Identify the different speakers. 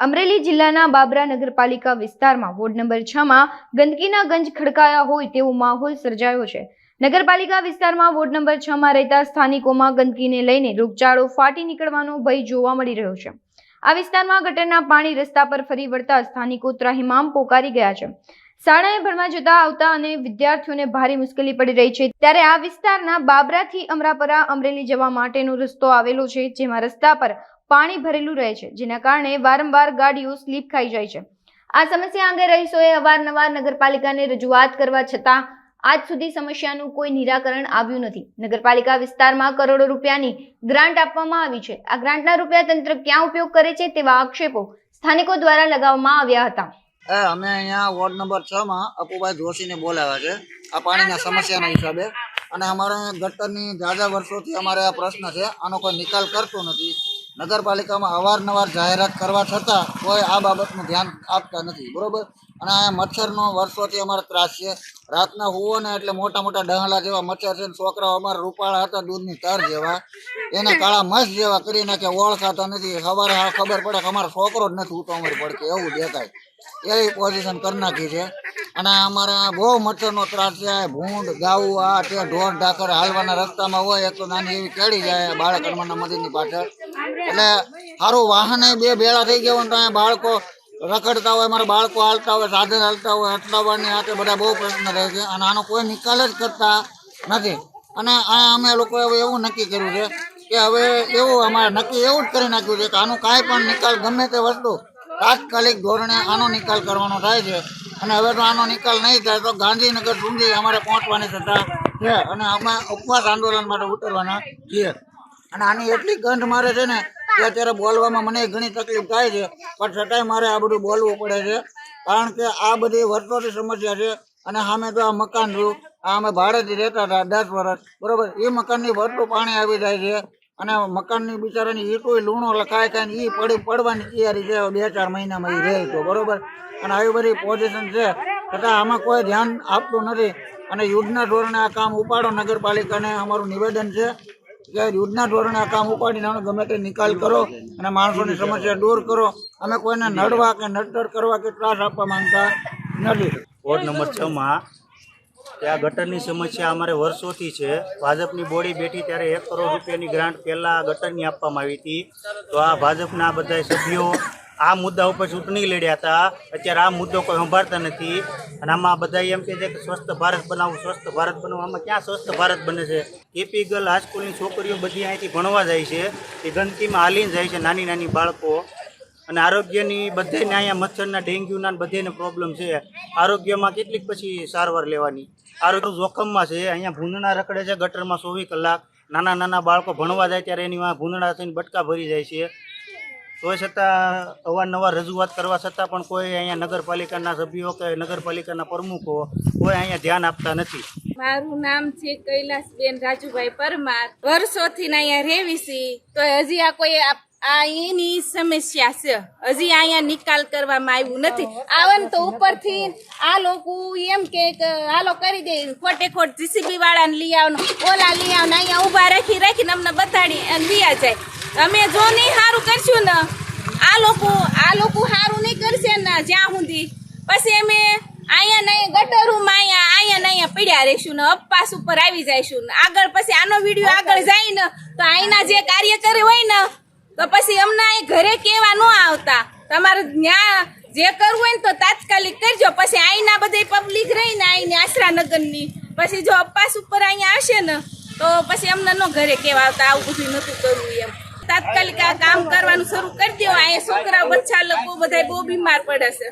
Speaker 1: અમરેલી જિલ્લાના બાબરા નગરપાલિકા વિસ્તારમાં વોર્ડ નંબર છ માં ગંદકીના ગંજ ખડકાયા હોય તેવો માહોલ સર્જાયો છે. નગરપાલિકા વિસ્તારમાં વોર્ડ નંબર છ માં રહેતા સ્થાનિકોમાં ગંદકીને લઈને રોગચાળો ફાટી નીકળવાનો ભય જોવા મળી રહ્યો છે. આ વિસ્તારમાં ગટરના પાણી રસ્તા પર ફરી વળતા સ્થાનિકો ત્રાહિમામ પોકારી ગયા છે. શાળાએ ભણવા જતા આવતા અને વિદ્યાર્થીઓને ભારે મુશ્કેલી પડી રહી છે. ત્યારે આ વિસ્તારના બાબરાથી અમરાપરા અમરેલી જવા માટેનો રસ્તો આવેલો છે, જેમાં રસ્તા પર પાણી ભરેલું રહે છે, જેના કારણે વારંવાર ગાડીઓ સ્લીપ ખાઈ જાય છે. આ સમસ્યા અંગે રહીશોએ અવારનવાર નગરપાલિકાને રજૂઆત કરવા છતાં આજ સુધી સમસ્યાનું કોઈ નિરાકરણ આવ્યું નથી. નગરપાલિકા વિસ્તારમાં કરોડો રૂપિયાની ગ્રાન્ટ આપવામાં આવી છે. આ ગ્રાન્ટના રૂપિયા તંત્ર ક્યાં ઉપયોગ કરે છે તેવા આક્ષેપો સ્થાનિકો દ્વારા લગાવવામાં આવ્યા હતા.
Speaker 2: અમે અહીંયા વોર્ડ નંબર છ માં અપુભાઈ જોશીને બોલાવ્યા છે. આ પાણીના સમસ્યાના હિસાબે. અને અમારે ગટરની જાજા વર્ષોથી અમારે આ પ્રશ્ન છે. આનો કોઈ નિકાલ કરતો નથી. નગરપાલિકામાં અવારનવાર જાહેરાત કરવા છતાં કોઈ આ બાબતનું ધ્યાન આપતા નથી, બરોબર? અને આ મચ્છરનો વર્ષોથી અમારો ત્રાસ છે. રાતના હોવો ને એટલે મોટા મોટા ડહલા જેવા મચ્છર છે છોકરાઓ અમારા રૂપાળા હતા, દૂધની તર જેવા. એને કાળા મસ જેવા કરી નાખે ઓળખાતા નથી. સવારે ખબર પડે કે અમારો છોકરો જ નથી ઉતો અમારી પડકે, એવું દેખાય. એવી પોઝિશન કરી નાખી છે. અને અમારે બહુ મચ્છરનો ત્રાસ છે. ભૂંડ, ગાવું, આ તે ઢોર, ઢાકર હાલવાના રસ્તામાં હોય, એક તો નાની એવી કેળી જાય, બાળક હનુમાનના મંદિરની પાછળ. એટલે સારું વાહન બે ભેળા થઈ ગયા હોય તો અહીંયા બાળકો રખડતા હોય, મારા બાળકો હાલતા હોય, સાધન હાલતા હોય અટલાવવાની હાથે બધા બહુ પ્રશ્ન રહે છે અને આનો કોઈ નિકાલ જ કરતા નથી. અને આ અમે લોકોએ હવે એવું નક્કી કર્યું છે કે હવે એવું અમારે નક્કી એવું જ કરી નાખ્યું છે કે આનું કાંઈ પણ નિકાલ ગમે તે વસ્તુ તાત્કાલિક ધોરણે આનો નિકાલ કરવાનો થાય છે. અને હવે તો આનો નિકાલ નહીં થાય તો ગાંધીનગર સુધી અમારે પહોંચવાની થતા છે અને અમે ઉપવાસ આંદોલન માટે ઉતરવાના છીએ. અને આની એટલી ગંધ મારે છે ને, કે અત્યારે બોલવામાં મને ઘણી તકલીફ થાય છે, પણ છતાંય મારે આ બધું બોલવું પડે છે. કારણ કે આ બધી વર્ષોથી સમસ્યા છે, અને સામે તો આ મકાન રહ્યું આ અમે ભાડેથી રહેતા હતા દસ વર્ષ બરોબર? એ મકાનની ભરતું પાણી આવી જાય છે, અને મકાનની બિચારાની ઈટોય લૂણો લખાય ખાય ને એ પડી, પડવાની તૈયારી છે, બે ચાર મહિનામાં એ રહે તો બરોબર? અને આવી બધી પોઝિશન છે, છતાં આમાં કોઈ ધ્યાન આપતું નથી. અને યુદ્ધના ધોરણે આ કામ ઉપાડો નગરપાલિકાને અમારું નિવેદન છે કે યુદ્ધના ધોરણે આ કામ ઉપાડીને આનો ગમે તે નિકાલ કરો અને માણસોની સમસ્યા દૂર કરો. અમે કોઈને નડવા કે નડતર કરવા કે ત્રાસ આપવા માંગતા નથી.
Speaker 3: વોર્ડ નંબર છ માં ત્યાં ગટરની સમસ્યા અમારે વર્ષોથી છે. ભાજપની બોડી બેઠી ત્યારે એક કરોડ રૂપિયાની ગ્રાન્ટ પહેલાં ગટરની આપવામાં આવી હતી. તો આ ભાજપના બધા સભ્યો આ મુદ્દા ઉપર ચૂંટણી લડ્યા હતા. અત્યારે આ મુદ્દો કોઈ સંભાળતા નથી. અને આમાં બધા એમ કહે છે કે સ્વસ્થ ભારત બનાવવું સ્વસ્થ ભારત બનાવવું આમાં ક્યાં સ્વસ્થ ભારત બને છે? કેપી ગર્લ હાઈસ્કૂલની છોકરીઓ બધી અહીંથી ભણવા જાય છે. એ ગંદકીમાં હાલીને જાય છે નાની નાની બાળકો. અને આરોગ્યની બધાને અહીંયા મચ્છરના, ડેન્ગ્યુના બધાને પ્રોબ્લેમ છે. આરોગ્યમાં કેટલીક પછી સારવાર લેવાની. આરોગ્ય જોખમમાં છે. અહીંયા ભૂંદણા રખડે છે ગટરમાં ચોવીસ કલાક. નાના નાના બાળકો ભણવા જાય ત્યારે એની ભૂંદણા થઈને બટકા ભરી જાય છે. તોય છતાં અવારનવાર રજૂઆત કરવા છતાં પણ કોઈ અહીંયા નગરપાલિકાના સભ્યો કે નગરપાલિકાના પ્રમુખો કોઈ અહીંયા ધ્યાન આપતા નથી.
Speaker 4: મારું નામ છે કૈલાસબેન રાજુભાઈ પરમાર. વર્ષોથી અહીંયા રહેવી છે. તો હજી આ કોઈ આ એની સમસ્યા છે. હજી અહીંયા નિકાલ કરવામાં આવ્યું નથી. આવન તો ઉપરથી આ લોકો એમ કે હાલો કરી દે. ખોટે ખોટ જીસીબી વાળાને લઈ આવનો. ઓલા લઈ આવને અહીંયા ઊભા રાખી રાખીને અમને બતાડી અને લઈ જાય અમે જો નહીં સારું કરશું ને આ લોકો આ લોકો સારું નહીં કરશે ને જ્યાં સુધી. પછી અમે અહીંયા નહીં ગટરમાં અહીંયા અહીંયા નહીં પડ્યા રહીશું ને અપવાસ ઉપર આવી જઈશું ને. આગળ પછી આનો વીડિયો આગળ જાય ને તો અહીંના જે કાર્યકર હોય ને તો પછી અમને અહીં ઘરે કેવા ન આવતા. તમારે ત્યાં જે કરવું હોય ને તો તાત્કાલિક કરજો. પછી અહીંના બધી પબ્લિક રહી ને અહીંની આશરાનગરની. પછી જો અપવાસ ઉપર અહીંયા આવશે ને તો પછી અમને ન ઘરે કેવા આવતા. આવું બધું નહોતું કરવું એમ. તાત્કાલિક આ કામ કરવાનું શરૂ કરી દો અહીંયા છોકરા બચ્ચા લોકો બધા બહુ બીમાર પડે છે.